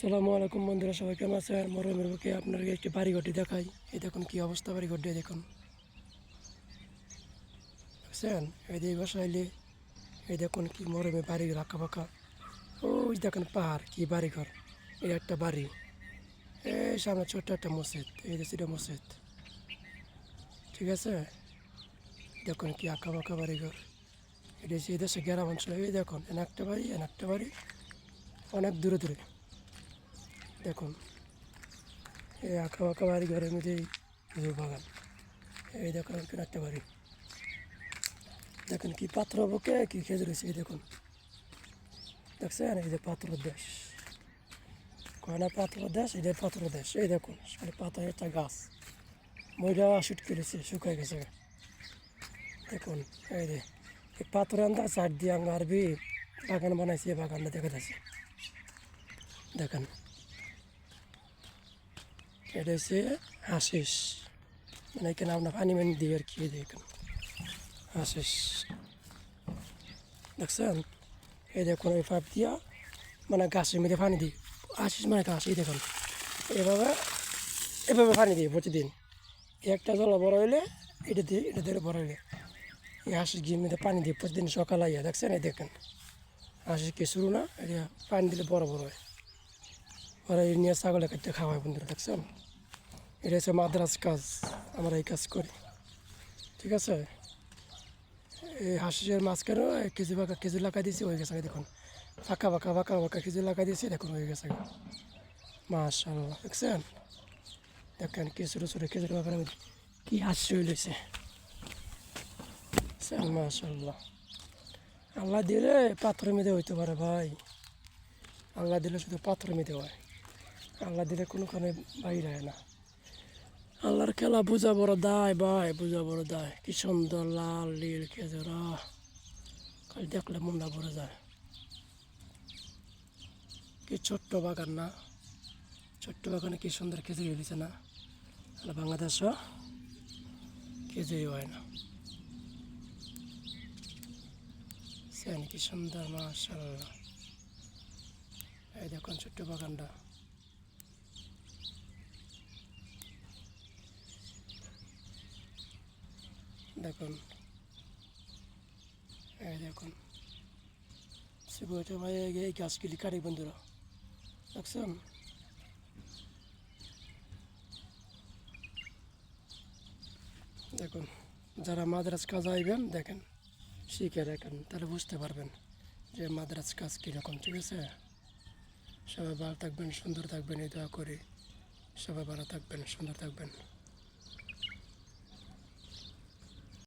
সালামু আলাইকুম বন্ধুরা, সবাই কেমন আছেন? মরমের বুকে আপনাকে একটি বাড়ি ঘটি দেখাই। এই দেখুন কি অবস্থা বাড়ি ঘটি দেখুন। বুঝছেন এই দিয়ে বসাইলে এই দেখুন কি মরমে বাড়ি রাখা ফাঁকা ওই দেখুন পাহাড়, কি বাড়ি ঘর এই একটা বাড়ি। এই সামনে ছোট্ট একটা মসজিদ, এই যে সেটা মসজিদ। ঠিক আছে? দেখুন কি আঁকা বাঁকা বাড়ি ঘর এটা এই দেশে গ্রাম অঞ্চল। এই দেখুন এন একটা বাড়ি এন একটা বাড়ি। অনেক দূরে দূরে। দেখুন, এই আঁকা বাঁকা বাড়ি ঘরের মধ্যেই খেজুর বাগান। এই দেখুন এখানে একটা বাড়ি দেখুন, কি পাত্র বুকে, কি খেজুর এই দেখুন। দেখছেন? এই যে পাত্র দেশ। কয়না পাত্র দেশ? এটা পাত্র দেশ। এই দেখুন সাড়ে পাতা একটা গাছ। ময়টা শুট করেছে শুকাই গেছে। দেখুন, এই যে, এই পাথর আন্দা সাইড দিয়ে আঙ্গ আরবি বাগান বানাইছে বাগানটা দেখে যাচ্ছে। দেখেন এটা হচ্ছে হাসিস। মানে এখানে আপনার পানি মানি দিয়ে আর কি দেখেন হাসিস। দেখছেন? এই দেখুন এই পাইপ দিয়া মানে গাছের মধ্যে পানি দিই। আশিস মানে গাছ এই দেখুন। এভাবে এভাবে পানি দিই প্রতিদিন। একটা জল বড় হইলে এটা দিয়ে এটা দিয়ে বড় হইলে। এই হাঁসের ঘির মধ্যে পানি দিয়ে প্রতিদিন সকাল আইয়া, দেখছেন? এই দেখেন। হাঁসের কি শুরু না? এটা পানি দিলে বড় বড় হয়। ওরা নিয়ে ছাগলে কাটতে খাওয়ায় বন্ধুরা, দেখছেন? এটা হচ্ছে মাদ্রাস কাজ, আমরা এই কাজ করি। ঠিক আছে? এই হাঁসের মাঝখানে কেজি বাঁকা কেজি লাগাই দিয়েছি, হয়ে গেছে দেখুন। ফাঁকা ফাঁকা ফাঁকা ফাঁকা কেজি লাগাই দিয়েছি, দেখুন, হয়ে গেছে মাশাল্লাহ দেখছেন? দেখেন, কি ছোটো ছোটো কেজির বাগানের মধ্যে কি হাসি হইলেছে মাশাল্লাহ আল্লাহ দিলে পাথর মেয়েদের হইতে পারে ভাই। আল্লাহ দিলে শুধু পাথর মেয়েদের হয়। আল্লাহ দিলে কোনো কোনোখানে বাইরে হয় না। আল্লাহর খেলা বোঝা বড় দায়, ভাই, বোঝা বড় দায়। কি সুন্দর লাল, নীল খেজরা খালি দেখলে মনটা ভরে যায়। কি ছোট্ট বাগান না? ছোট্ট বাগানে কি সুন্দর খেজুরি হয়েছে না? আর বাংলাদেশও খেজুরি হয় না। সেন কি সুন্দর, মাশাল্লাহ। এই দেখুন ছোট্ট বাগানটা। দেখুন। এই দেখুন। ভাই, এই গাছগুলি বন্ধুরা, দেখছেন? দেখুন, যারা মাদ্রাস কাজ আইবেন, দেখেন, শিখে দেখেন, তাহলে বুঝতে পারবেন যে মাদ্রাস কাজ কীরকম, ঠিক আছে? সবাই ভালো থাকবেন, সুন্দর থাকবেন, এই দোয়া করি। সবাই ভালো থাকবেন, সুন্দর থাকবেন।